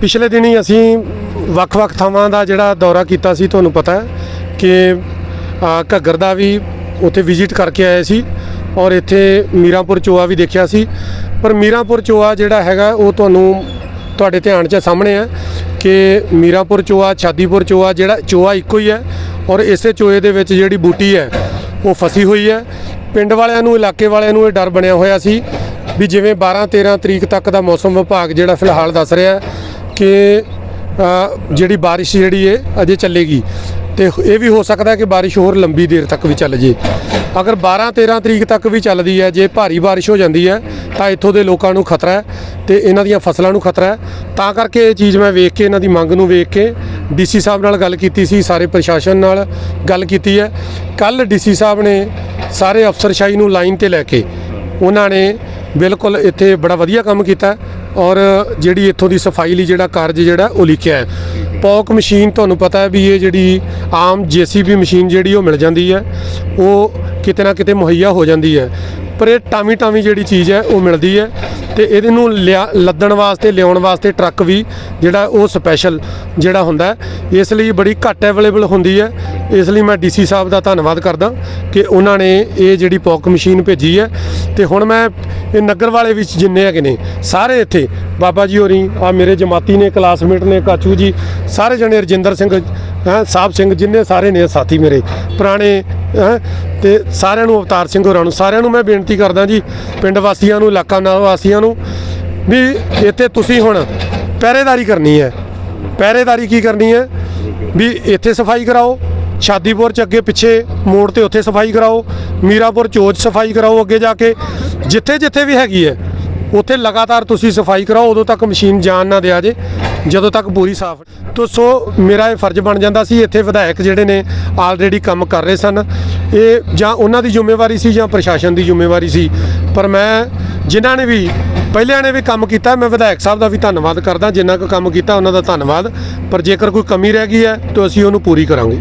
ਪਿਛਲੇ ਦਿਨੀ ਅਸੀਂ ਵੱਖ-ਵੱਖ ਥਾਵਾਂ ਦਾ ਜਿਹੜਾ ਦੌਰਾ ਕੀਤਾ ਸੀ, ਤੁਹਾਨੂੰ ਪਤਾ ਹੈ ਕਿ ਘੱਗਰ ਦਾ ਵੀ ਉੱਥੇ ਵਿਜ਼ਿਟ ਕਰਕੇ ਆਏ ਸੀ ਔਰ ਇੱਥੇ ਮੀਰਾਂਪੁਰ ਚੋਆ ਵੀ ਦੇਖਿਆ ਸੀ। ਪਰ ਮੀਰਾਂਪੁਰ ਚੋਆ ਜਿਹੜਾ ਹੈਗਾ, ਉਹ ਤੁਹਾਨੂੰ ਤੁਹਾਡੇ ਧਿਆਨ 'ਚ ਸਾਹਮਣੇ ਹੈ ਕਿ ਮੀਰਾਂਪੁਰ ਚੋਆ, ਛਾਦੀਪੁਰ ਚੋਆ ਜਿਹੜਾ, ਚੋਆ ਇੱਕੋ ਹੀ ਹੈ ਔਰ ਇਸੇ ਚੋਏ ਦੇ ਵਿੱਚ ਜਿਹੜੀ ਬੂਟੀ ਹੈ, ਉਹ ਫਸੀ ਹੋਈ ਹੈ। ਪਿੰਡ ਵਾਲਿਆਂ ਨੂੰ, ਇਲਾਕੇ ਵਾਲਿਆਂ ਨੂੰ ਇਹ ਡਰ ਬਣਿਆ ਹੋਇਆ ਸੀ ਵੀ ਜਿਵੇਂ 12 13 ਤਰੀਕ ਤੱਕ ਦਾ ਮੌਸਮ ਵਿਭਾਗ ਜਿਹੜਾ ਫਿਲਹਾਲ ਦੱਸ ਰਿਹਾ ਕਿ ਜਿਹੜੀ ਬਾਰਿਸ਼ ਜਿਹੜੀ ਹੈ ਅਜੇ ਚੱਲੇਗੀ। ਤੇ ਇਹ ਵੀ ਹੋ ਸਕਦਾ ਕਿ ਬਾਰਿਸ਼ ਹੋਰ ਲੰਬੀ ਦੇਰ ਤੱਕ ਵੀ ਚੱਲ ਜੇ। ਅਗਰ 12 13 ਤਰੀਕ ਤੱਕ ਵੀ ਚੱਲਦੀ ਹੈ, ਜੇ ਭਾਰੀ ਬਾਰਿਸ਼ ਹੋ ਜਾਂਦੀ ਹੈ, ਤਾਂ ਇੱਥੋਂ ਦੇ ਲੋਕਾਂ ਨੂੰ ਖਤਰਾ ਹੈ ਤੇ ਇਹਨਾਂ ਦੀਆਂ ਫਸਲਾਂ ਨੂੰ ਖਤਰਾ ਹੈ। ਤਾਂ ਕਰਕੇ ਇਹ ਚੀਜ਼ ਮੈਂ ਵੇਖ ਕੇ, ਇਹਨਾਂ ਦੀ ਮੰਗ ਨੂੰ ਵੇਖ ਕੇ ਡੀਸੀ ਸਾਹਿਬ ਨਾਲ ਗੱਲ ਕੀਤੀ ਸੀ, ਸਾਰੇ ਪ੍ਰਸ਼ਾਸਨ ਨਾਲ ਗੱਲ ਕੀਤੀ ਹੈ। ਕੱਲ ਡੀਸੀ ਸਾਹਿਬ ਨੇ ਸਾਰੇ ਅਫਸਰਸ਼ਾਹੀ ਨੂੰ ਲਾਈਨ ਤੇ ਲੈ ਕੇ, ਉਹਨਾਂ ਨੇ ਬਿਲਕੁਲ ਇੱਥੇ ਬੜਾ ਵਧੀਆ ਕੰਮ ਕੀਤਾ ਔਰ ਜਿਹੜੀ ਇੱਥੋਂ ਦੀ ਸਫ਼ਾਈ ਲਈ ਜਿਹੜਾ ਕਾਰਜ ਜਿਹੜਾ ਉਹ ਲਿਖਿਆ ਹੈ। ਪੌਕ ਮਸ਼ੀਨ ਤੁਹਾਨੂੰ ਪਤਾ ਹੈ ਵੀ ਇਹ ਜਿਹੜੀ ਆਮ ਜੀਸੀਬੀ ਮਸ਼ੀਨ ਜਿਹੜੀ ਉਹ ਮਿਲ ਜਾਂਦੀ ਹੈ, ਉਹ ਕਿਤੇ ਨਾ ਕਿਤੇ ਮੁਹੱਈਆ ਹੋ ਜਾਂਦੀ ਹੈ। ਪਰ ਇਹ ਟਾਮੀ ਟਾਮੀ ਜਿਹੜੀ ਚੀਜ਼ ਹੈ, ਉਹ ਮਿਲਦੀ ਹੈ ਤੇ ਇਹਦੇ ਨੂੰ ਲਿਆ- ਲੱਦਣ ਵਾਸਤੇ, ਲਿਆਉਣ ਵਾਸਤੇ ਟਰੱਕ ਵੀ ਜਿਹੜਾ ਉਹ ਸਪੈਸ਼ਲ ਜਿਹੜਾ ਹੁੰਦਾ ਇਸ ਲਈ ਬੜੀ ਘੱਟ ਅਵੇਲੇਬਲ ਹੁੰਦੀ ਹੈ। ਇਸ ਲਈ ਮੈਂ ਡੀਸੀ ਸਾਹਿਬ ਦਾ ਧੰਨਵਾਦ ਕਰਦਾ ਕਿ ਉਹਨਾਂ ਨੇ ਇਹ ਜਿਹੜੀ ਪੌਕ ਮਸ਼ੀਨ ਭੇਜੀ ਹੈ। ਤੇ ਹੁਣ ਮੈਂ ਇਹ ਨਗਰ ਵਾਲੇ ਵਿੱਚ ਜਿੰਨੇ ਹੈਗੇ ਨੇ, ਸਾਰੇ ਇੱਥੇ, ਬਾਬਾ ਜੀ ਹੋਰੀ ਆ ਮੇਰੇ ਜਮਾਤੀ ਨੇ, ਕਲਾਸਮੇਟ ਨੇ, ਕਾਚੂ ਜੀ, ਸਾਰੇ ਜਣੇ ਰਜਿੰਦਰ ਸਿੰਘ ਹੈਂ ਸਾਹਿਬ ਸਿੰਘ ਜਿੰਨੇ ਸਾਰੇ ਨੇ ਸਾਥੀ ਮੇਰੇ, ਪੁਰਾਣੇ, ਹੈਂ, ਤੇ ਸਾਰਿਆਂ ਨੂੰ ਅਵਤਾਰ ਸਿੰਘ ਹੋਰਾਂ ਨੂੰ, ਸਾਰਿਆਂ ਨੂੰ ਮੈਂ ਬੇਨਤੀ ਕਰਦਾ ਜੀ, ਪਿੰਡ ਵਾਸੀਆਂ ਨੂੰ, ਇਲਾਕਾ ਨਾਲ ਵਾਸੀਆਂ ਨੂੰ, ਵੀ ਇੱਥੇ ਤੁਸੀਂ ਹੁਣ ਪਹਿਰੇਦਾਰੀ ਕਰਨੀ ਹੈ। ਪਹਿਰੇਦਾਰੀ ਕੀ ਕਰਨੀ ਹੈ? ਵੀ ਇੱਥੇ ਸਫ਼ਾਈ ਕਰਾਓ, ਸ਼ਾਦੀਪੁਰ ਚ ਅੱਗੇ ਪਿੱਛੇ ਮੋੜ ਤੇ ਉੱਥੇ ਸਫ਼ਾਈ ਕਰਾਓ, ਮੀਰਾਪੁਰ ਚੋਜ ਸਫ਼ਾਈ ਕਰਾਓ ਅੱਗੇ ਜਾ ਕੇ, ਜਿੱਥੇ ਜਿੱਥੇ ਵੀ ਹੈਗੀ ਹੈ, ਉੱਥੇ ਲਗਾਤਾਰ ਤੁਸੀਂ ਸਫ਼ਾਈ ਕਰਾਓ, ਉਦੋਂ ਤੱਕ ਮਸ਼ੀਨ ਜਾਣ ਨਾ ਦੇ ਆ ਜੇ। ਜਦੋਂ ਤੱਕ ਪੂਰੀ ਸਾਫ਼ ਤੋ ਸੋ ਮੇਰਾ ਇਹ ਫਰਜ਼ ਬਣ ਜਾਂਦਾ ਸੀ, ਇੱਥੇ ਵਿਧਾਇਕ ਜਿਹੜੇ ਨੇ ਆਲਰੇਡੀ ਕੰਮ ਕਰ ਰਹੇ ਸਨ। ਇਹ ਜਾਂ ਉਹਨਾਂ ਦੀ ਜ਼ਿੰਮੇਵਾਰੀ ਸੀ ਜਾਂ ਪ੍ਰਸ਼ਾਸਨ ਦੀ ਜ਼ਿੰਮੇਵਾਰੀ ਸੀ। ਪਰ ਮੈਂ ਜਿਨ੍ਹਾਂ ਨੇ ਵੀ ਪਹਿਲਿਆਂ ਨੇ ਵੀ ਕੰਮ ਕੀਤਾ, ਮੈਂ ਵਿਧਾਇਕ ਸਾਹਿਬ ਦਾ ਵੀ ਧੰਨਵਾਦ ਕਰਦਾ। ਜਿੰਨਾ ਕੁ ਕੰਮ ਕੀਤਾ, ਉਹਨਾਂ ਦਾ ਧੰਨਵਾਦ। ਪਰ ਜੇਕਰ ਕੋਈ ਕਮੀ ਰਹਿ ਗਈ ਹੈ, ਤਾਂ ਅਸੀਂ ਉਹਨੂੰ ਪੂਰੀ ਕਰਾਂਗੇ।